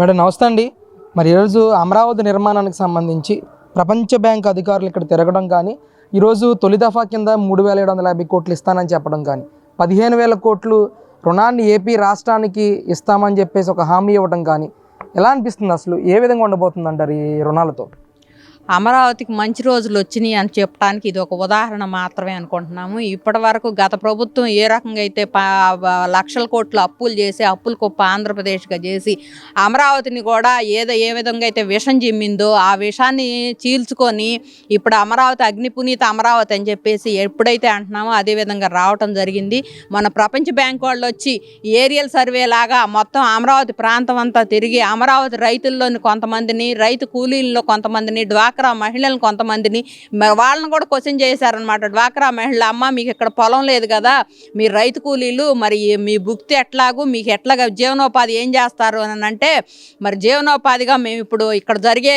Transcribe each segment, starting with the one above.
Madam నమస్తే అండి. మరి ఈరోజు అమరావతి నిర్మాణానికి సంబంధించి ప్రపంచ బ్యాంక్ అధికారులు ఇక్కడ తిరగడం కానీ ఈరోజు తొలి దఫా కింద మూడు వేల ఏడు వందల యాభై కోట్లు ఇస్తానని చెప్పడం కానీ పదిహేను వేల కోట్లు రుణాన్ని ఏపీ రాష్ట్రానికి ఇస్తామని చెప్పేసి ఒక హామీ ఇవ్వడం కానీ ఎలా అనిపిస్తుంది అసలు? ఏ విధంగా ఉండబోతుంది అంటారు ఈ రుణాలతో? అమరావతికి మంచి రోజులు వచ్చినాయి అని చెప్పడానికి ఇది ఒక ఉదాహరణ మాత్రమే అనుకుంటున్నాము. ఇప్పటి వరకు గత ప్రభుత్వం ఏ రకంగా అయితే పా- లక్షల కోట్లు అప్పులు చేసి అప్పులు కుప్ప ఆంధ్రప్రదేశ్గా చేసి అమరావతిని కూడా ఏదో ఏ విధంగా అయితే విషం జిమ్మిందో ఆ విషాన్ని చీల్చుకొని ఇప్పుడు అమరావతి అగ్ని పునీత అమరావతి అని చెప్పేసి ఎప్పుడైతే అంటున్నామో అదే విధంగా రావటం జరిగింది. మన ప్రపంచ బ్యాంక్ వాళ్ళు వచ్చి ఏరియల్ సర్వే లాగా మొత్తం అమరావతి ప్రాంతం అంతా తిరిగి అమరావతి రైతుల్లోని కొంతమందిని రైతు కూలీల్లో కొంతమందిని డ్వాక్రా మహిళలను కొంతమందిని వాళ్ళని కూడా క్వశ్చన్ చేశారనమాట డ్వాక్రా మహిళ అమ్మ మీకు ఇక్కడ పొలం లేదు కదా మీ రైతు కూలీలు మరి మీ భుక్తి ఎట్లాగూ మీకు ఎట్లాగా జీవనోపాధి ఏం చేస్తారు? అని అంటే మరి జీవనోపాధిగా మేము ఇప్పుడు ఇక్కడ జరిగే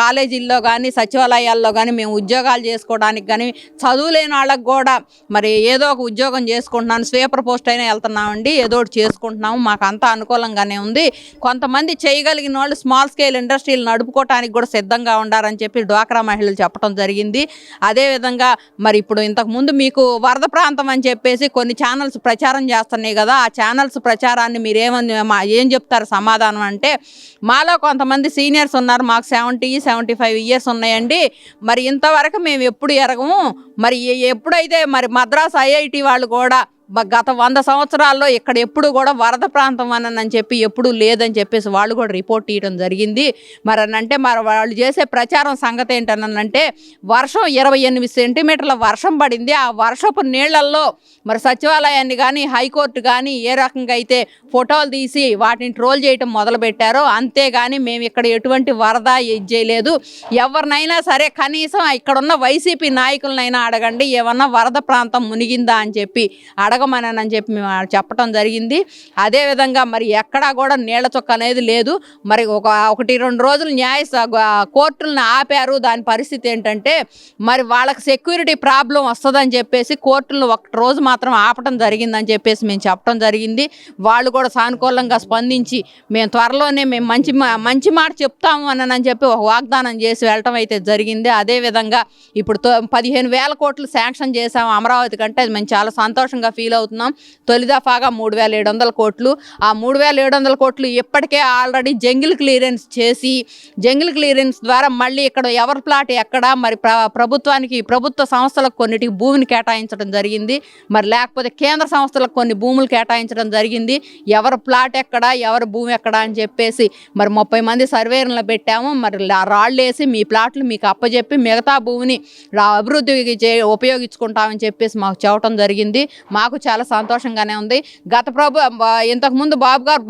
కాలేజీల్లో కానీ సచివాలయాల్లో కానీ మేము ఉద్యోగాలు చేసుకోవడానికి కానీ చదువులేని వాళ్ళకి కూడా మరి ఏదో ఒక ఉద్యోగం చేసుకుంటున్నాను స్వీపర్ పోస్ట్ అయినా వెళ్తున్నామండి ఏదో ఒకటి చేసుకుంటున్నాము మాకు అంతా అనుకూలంగానే ఉంది. కొంతమంది చేయగలిగిన వాళ్ళు స్మాల్ స్కేల్ ఇండస్ట్రీలు నడుపుకోవటానికి కూడా సిద్ధంగా ఉండారని చెప్పి డ్వాక్రా మహిళలు చెప్పడం జరిగింది. అదేవిధంగా మరి ఇప్పుడు ఇంతకుముందు మీకు వరద ప్రాంతం అని చెప్పేసి కొన్ని ఛానల్స్ ప్రచారం చేస్తున్నాయి కదా ఆ ఛానల్స్ ప్రచారాన్ని మీరేమని మా- ఏం చెప్తారు సమాధానం అంటే మాలో కొంతమంది సీనియర్స్ ఉన్నారు మాకు సెవెంటీ సెవెంటీ ఫైవ్ ఇయర్స్ ఉన్నాయండి. మరి ఇంతవరకు మేము ఎప్పుడు ఎరగము? మరి ఎప్పుడైతే మరి మద్రాస్ ఐఐటి వాళ్ళు కూడా గత వంద సంవత్సరాల్లో ఇక్కడ ఎప్పుడు కూడా వరద ప్రాంతం అని అని చెప్పి ఎప్పుడు లేదని చెప్పేసి వాళ్ళు కూడా రిపోర్ట్ ఇవ్వడం జరిగింది. మరి అనంటే అంటే మరి వాళ్ళు చేసే ప్రచారం సంగతి ఏంటనంటే వర్షం ఇరవై ఎనిమిది సెంటీమీటర్ల వర్షం పడింది. ఆ వర్షపు నీళ్ళల్లో మరి సచివాలయాన్ని కానీ హైకోర్టు కానీ ఏ రకంగా అయితే ఫోటోలు తీసి వాటిని ట్రోల్ చేయటం మొదలుపెట్టారో అంతేగాని మేము ఇక్కడ ఎటువంటి వరద ఇది చేయలేదు. ఎవరినైనా సరే కనీసం ఇక్కడ ఉన్న వైసీపీ నాయకులనైనా అడగండి ఏమన్నా వరద ప్రాంతం మునిగిందా అని చెప్పి అడగ అడగమనని చెప్పి మేము చెప్పడం జరిగింది. అదేవిధంగా మరి ఎక్కడా కూడా నీళ్ళ చొక్క అనేది లేదు. మరి ఒక ఒకటి రెండు రోజులు న్యాయ కోర్టులను ఆపారు. దాని పరిస్థితి ఏంటంటే మరి వాళ్ళకి సెక్యూరిటీ ప్రాబ్లం వస్తుందని చెప్పేసి కోర్టులను ఒక రోజు మాత్రం ఆపటం జరిగిందని చెప్పేసి మేము చెప్పడం జరిగింది. వాళ్ళు కూడా సానుకూలంగా స్పందించి మేము త్వరలోనే మేము మంచి మా- మంచి మాట చెప్తాము అని చెప్పి ఒక వాగ్దానం చేసి వెళ్ళటం అయితే జరిగింది. అదేవిధంగా ఇప్పుడు తో- పదిహేను వేల కోట్లు శాంక్షన్ చేసాము అమరావతి కంటే. అది మేము చాలా సంతోషంగా ఫీల్ ఫీల్ అవుతున్నాం. తొలిదఫాగా మూడు వేల ఏడు వందల కోట్లు. ఆ మూడు వేల ఏడు వందల కోట్లు ఇప్పటికే ఆల్రెడీ జంగిల్ క్లియరెన్స్ చేసి జంగిల్ క్లియరెన్స్ ద్వారా మళ్ళీ ఇక్కడ ఎవరి ప్లాట్ ఎక్కడ మరి ప్ర ప్రభుత్వానికి ప్రభుత్వ సంస్థలకు కొన్నిటికి భూమిని కేటాయించడం జరిగింది. మరి లేకపోతే కేంద్ర సంస్థలకు కొన్ని భూములు కేటాయించడం జరిగింది. ఎవరి ప్లాట్ ఎక్కడ ఎవరి భూమి ఎక్కడ అని చెప్పేసి మరి ముప్పై మంది సర్వేలను పెట్టాము. మరి రాళ్ళు వేసి మీ ప్లాట్లు మీకు అప్పచెప్పి మిగతా భూమిని అభివృద్ధికి చే ఉపయోగించుకుంటామని చెప్పేసి మాకు చెప్పడం జరిగింది. మాకు నాకు చాలా సంతోషంగానే ఉంది. గత ప్రభు ఇంతకుముందు బాబు గారు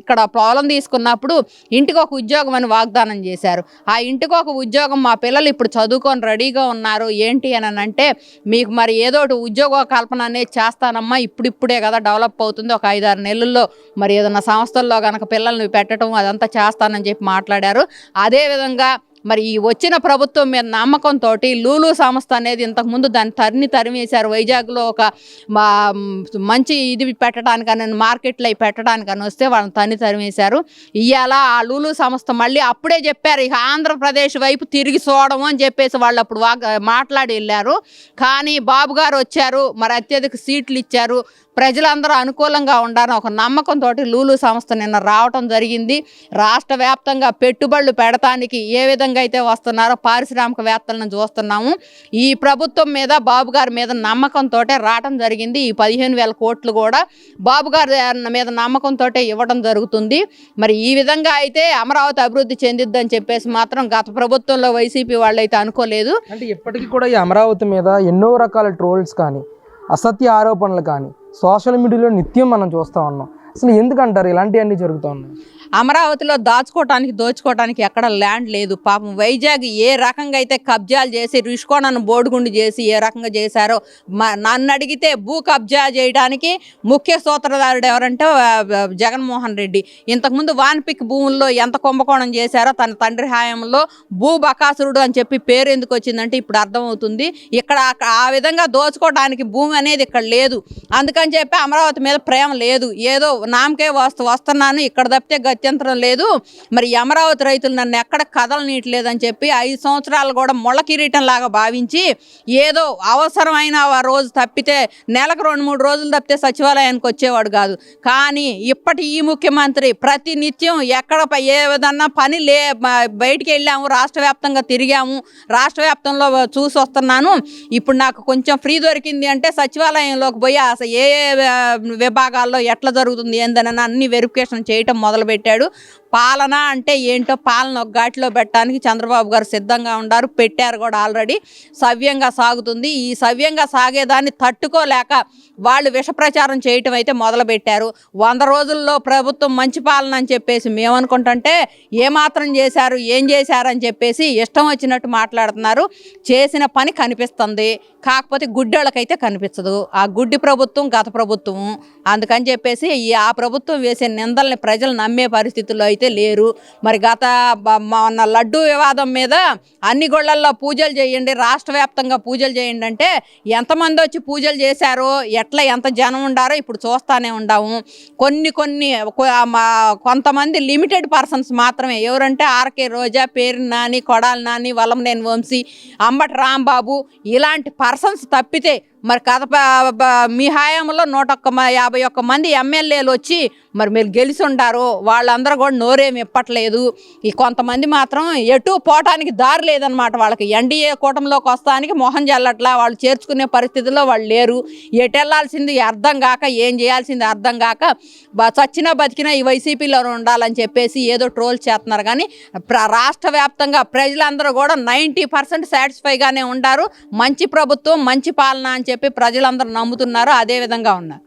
ఇక్కడ పొలం తీసుకున్నప్పుడు ఇంటికి ఒక ఉద్యోగం అని వాగ్దానం చేశారు. ఆ ఇంటికి ఒక ఉద్యోగం మా పిల్లలు ఇప్పుడు చదువుకొని రెడీగా ఉన్నారు. ఏంటి అని అంటే మీకు మరి ఏదో ఒకటి ఉద్యోగ కల్పన అనేది చేస్తానమ్మా ఇప్పుడిప్పుడే కదా డెవలప్ అవుతుంది. ఒక ఐదారు నెలల్లో మరి ఏదైనా సంస్థల్లో కనుక పిల్లల్ని పెట్టడం అదంతా చేస్తానని చెప్పి మాట్లాడారు. అదేవిధంగా మరి ఈ వచ్చిన ప్రభుత్వం మీద నమ్మకంతో లూలు సంస్థ అనేది ఇంతకుముందు దాన్ని తరిని తరిమేశారు వైజాగ్లో ఒక మా మంచి ఇది పెట్టడానికని మార్కెట్లో అవి పెట్టడానికని వస్తే వాళ్ళని తన్ని తరిమేశారు ఇవాళ ఆ లూలు సంస్థ మళ్ళీ అప్పుడే చెప్పారు ఇక ఆంధ్రప్రదేశ్ వైపు తిరిగి చూడము అని చెప్పేసి వాళ్ళు అప్పుడు వాగ్ మాట్లాడి వెళ్ళారు. కానీ బాబు గారు వచ్చారు మరి అత్యధిక సీట్లు ఇచ్చారు. ప్రజలందరూ అనుకూలంగా ఉండాలని ఒక నమ్మకంతో లూలు సంస్థ నిన్న రావటం జరిగింది. రాష్ట్ర వ్యాప్తంగా పెట్టుబడులు పెడటానికి ఏ విధంగా అయితే వస్తున్నారో పారిశ్రామికవేత్తలను చూస్తున్నాము. ఈ ప్రభుత్వం మీద బాబు గారి మీద నమ్మకంతో రావటం జరిగింది. ఈ పదిహేను వేల కోట్లు కూడా బాబు గారి మీద నమ్మకంతో ఇవ్వడం జరుగుతుంది. మరి ఈ విధంగా అయితే అమరావతి అభివృద్ధి చెందిద్దని చెప్పేసి మాత్రం గత ప్రభుత్వంలో వైసీపీ వాళ్ళు అయితే అనుకోలేదు. అంటే ఇప్పటికీ కూడా ఈ అమరావతి మీద ఎన్నో రకాల ట్రోల్స్ కానీ అసత్య ఆరోపణలు కానీ సోషల్ మీడియాలో నిత్యం మనం చూస్తూ ఉన్నాం. అసలు ఎందుకంటారు? ఇలాంటివన్నీ జరుగుతూ ఉన్నాయి. అమరావతిలో దాచుకోవటానికి దోచుకోవటానికి ఎక్కడ ల్యాండ్ లేదు. పాపం వైజాగ్ ఏ రకంగా అయితే కబ్జాలు చేసి రుషికోణను బోడుగుండు చేసి ఏ రకంగా చేశారో నన్ను అడిగితే భూ కబ్జా చేయడానికి ముఖ్య సూత్రధారుడు ఎవరంటే జగన్మోహన్ రెడ్డి. ఇంతకుముందు వాన్పిక్ భూముల్లో ఎంత కుంభకోణం చేశారో తన తండ్రి హాయంలో భూ బకాసురుడు అని చెప్పి పేరు ఎందుకు వచ్చిందంటే ఇప్పుడు అర్థమవుతుంది. ఇక్కడ ఆ- ఆ విధంగా దోచుకోవడానికి భూమి అనేది ఇక్కడ లేదు. అందుకని చెప్పి అమరావతి మీద ప్రేమ లేదు. ఏదో నామకే వస్తు వస్తున్నాను ఇక్కడ తప్పితే గతి గత్యంతరం లేదు. మరి అమరావతి రైతులు నన్ను ఎక్కడ కదలనీయట్లేదని చెప్పి ఐదు సంవత్సరాలు కూడా ముళ్ళ కిరీటం లాగా భావించి ఏదో అవసరమైన ఆ రోజు తప్పితే నెలకు రెండు మూడు రోజులు తప్పితే సచివాలయానికి వచ్చేవాడు కాదు. కానీ ఇప్పటి ఈ ముఖ్యమంత్రి ప్రతి నిత్యం ఎక్కడ ఏ విధన్నా పని లే బయటికి వెళ్ళాము రాష్ట్ర వ్యాప్తంగా తిరిగాము రాష్ట్ర వ్యాప్తంలో చూసి వస్తున్నాను. ఇప్పుడు నాకు కొంచెం ఫ్రీ దొరికింది అంటే సచివాలయంలోకి పోయి అసలు ఏ విభాగాల్లో ఎట్లా జరుగుతుంది ఏందని అన్ని వెరిఫికేషన్ చేయటం మొదలుపెట్టాడు. మాట్లాడాడు. పాలన అంటే ఏంటో పాలన ఒక ఘాట్లో పెట్టడానికి చంద్రబాబు గారు సిద్ధంగా ఉన్నారు. పెట్టారు కూడా ఆల్రెడీ. సవ్యంగా సాగుతుంది. ఈ సవ్యంగా సాగేదాన్ని తట్టుకోలేక వాళ్ళు విష ప్రచారం చేయటం అయితే మొదలుపెట్టారు. వంద రోజుల్లో ప్రభుత్వం మంచి పాలన అని చెప్పేసి మేమనుకుంటుంటే ఏమాత్రం చేశారు ఏం చేశారని చెప్పేసి ఇష్టం వచ్చినట్టు మాట్లాడుతున్నారు. చేసిన పని కనిపిస్తుంది. కాకపోతే గుడ్డోళ్ళకైతే కనిపించదు. ఆ గుడ్డి ప్రభుత్వం గత ప్రభుత్వం. అందుకని చెప్పేసి ఈ ఆ ప్రభుత్వం వేసే నిందల్ని ప్రజలు నమ్మే పరిస్థితుల్లో అయితే లేరు మరి గత బ- మొన్న లడ్డు వివాదం మీద అన్ని గుళ్ళల్లో పూజలు చేయండి రాష్ట్ర వ్యాప్తంగా పూజలు చేయండి అంటే ఎంతమంది వచ్చి పూజలు చేశారో ఎట్లా ఎంత జనం ఉండారో ఇప్పుడు చూస్తానే ఉండాము. కొన్ని కొన్ని మా- కొంతమంది లిమిటెడ్ పర్సన్స్ మాత్రమే. ఎవరంటే ఆర్కే రోజా పేరు నాని కొడాలి నాని వలంనేని వంశీ అంబటి రాంబాబు ఇలాంటి పర్సన్స్ తప్పితే మరి కథ మీ హయాంలో నూట ఒక్క యాభై ఒక్క మంది ఎమ్మెల్యేలు వచ్చి మరి మీరు గెలిచి ఉండారు వాళ్ళందరూ కూడా నోరేమి ఇప్పట్లేదు. ఈ కొంతమంది మాత్రం ఎటు పోవటానికి దారి లేదనమాట వాళ్ళకి. ఎన్డీఏ కూటమిలోకి వస్తానికి మొహం జల్లట్లా వాళ్ళు చేర్చుకునే పరిస్థితుల్లో వాళ్ళు లేరు. ఎటు వెళ్ళాల్సింది అర్థం కాక ఏం చేయాల్సింది అర్థం కాక బ- చచ్చినా బతికినా ఈ వైసీపీలో ఉండాలని చెప్పేసి ఏదో ట్రోల్ చేస్తున్నారు. కానీ ప్ర- రాష్ట్ర వ్యాప్తంగా ప్రజలందరూ కూడా నైంటీ పర్సెంట్ సాటిస్ఫైగానే ఉండారు. మంచి ప్రభుత్వం మంచి పాలన అని చెప్పి ప్రజలందరూ నమ్ముతున్నారు అదే విధంగా ఉన్నారు.